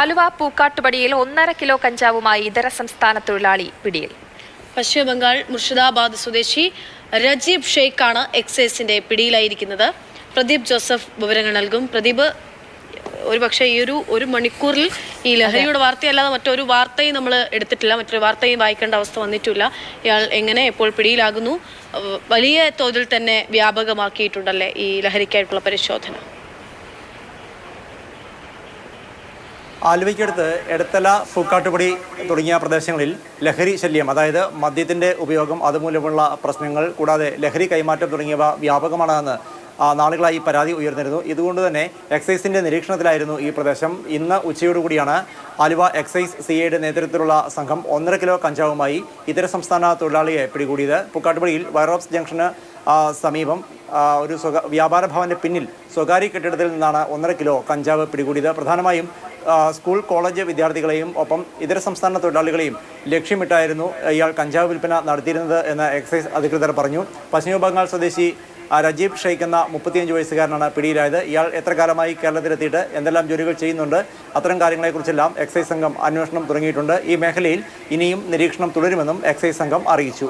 ആലുവ പൂക്കാട്ടുപടിയിൽ ഒന്നര കിലോ കഞ്ചാവുമായി ഇതര സംസ്ഥാന തൊഴിലാളി പിടിയിൽ. പശ്ചിമബംഗാൾ മുർഷിദാബാദ് സ്വദേശി രജീബ് ഷെയ്ഖാണ് എക്സൈസിന്റെ പിടിയിലായിരിക്കുന്നത്. പ്രദീപ് ജോസഫ് വിവരങ്ങൾ നൽകും. പ്രദീപ് ഒരുപക്ഷെ ഈ ഒരു ഒരു മണിക്കൂറിൽ ഈ ലഹരിയുടെ വാർത്തയല്ലാതെ മറ്റൊരു വാർത്തയും നമ്മൾ എടുത്തിട്ടില്ല. മറ്റൊരു വാർത്തയും വായിക്കേണ്ട അവസ്ഥ വന്നിട്ടില്ല. ഇയാൾ എങ്ങനെ എപ്പോൾ പിടിയിലാകുന്നു? വലിയ തോതിൽ തന്നെ വ്യാപകമാക്കിയിട്ടുണ്ടല്ലേ ഈ ലഹരിക്കായിട്ടുള്ള പരിശോധന? ആലുവയ്ക്കടുത്ത് എടത്തല പൂക്കാട്ടുപടി തുടങ്ങിയ പ്രദേശങ്ങളിൽ ലഹരി ശല്യം അതായത് മദ്യത്തിന്റെ ഉപയോഗം അതുമൂലമുള്ള പ്രശ്നങ്ങൾ കൂടാതെ ലഹരി കൈമാറ്റം തുടങ്ങിയവ വ്യാപകമാണെന്ന് നാളുകളായി പരാതി ഉയർന്നിരുന്നു. ഇതുകൊണ്ട് തന്നെ എക്സൈസിന്റെ നിരീക്ഷണത്തിലായിരുന്നു ഈ പ്രദേശം. ഇന്ന് ഉച്ചയോടുകൂടിയാണ് ആലുവ എക്സൈസ് സി ഐയുടെ നേതൃത്വത്തിലുള്ള സംഘം ഒന്നര കിലോ കഞ്ചാവുമായി ഇതര സംസ്ഥാന തൊഴിലാളിയെ പിടികൂടിയത്. പൂക്കാട്ടുപടിയിൽ വയറോപ്സ് ജംഗ്ഷന് സമീപം ഒരു സ്വകാ വ്യാപാര ഭവന്റെ പിന്നിൽ സ്വകാര്യ കെട്ടിടത്തിൽ നിന്നാണ് ഒന്നര കിലോ കഞ്ചാവ് പിടികൂടിയത്. പ്രധാനമായും സ്കൂൾ കോളേജ് വിദ്യാർത്ഥികളെയും ഒപ്പം ഇതര സംസ്ഥാന തൊഴിലാളികളെയും ലക്ഷ്യമിട്ടായിരുന്നു ഇയാൾ കഞ്ചാവ് വിൽപ്പന നടത്തിയിരുന്നത് എന്ന് എക്സൈസ് അധികൃതർ പറഞ്ഞു. പശ്ചിമ ബംഗാൾ സ്വദേശി രജീബ് ഷെയ്ഖ് എന്ന മുപ്പത്തിയഞ്ച് വയസ്സുകാരനാണ് പിടിയിലായത്. ഇയാൾ എത്ര കാലമായി കേരളത്തിലെത്തിയിട്ട് എന്തെല്ലാം ജോലികൾ ചെയ്യുന്നുണ്ട് അത്തരം കാര്യങ്ങളെക്കുറിച്ചെല്ലാം എക്സൈസ് സംഘം അന്വേഷണം തുടങ്ങിയിട്ടുണ്ട്. ഈ മേഖലയിൽ ഇനിയും നിരീക്ഷണം തുടരുമെന്നും എക്സൈസ് സംഘം അറിയിച്ചു.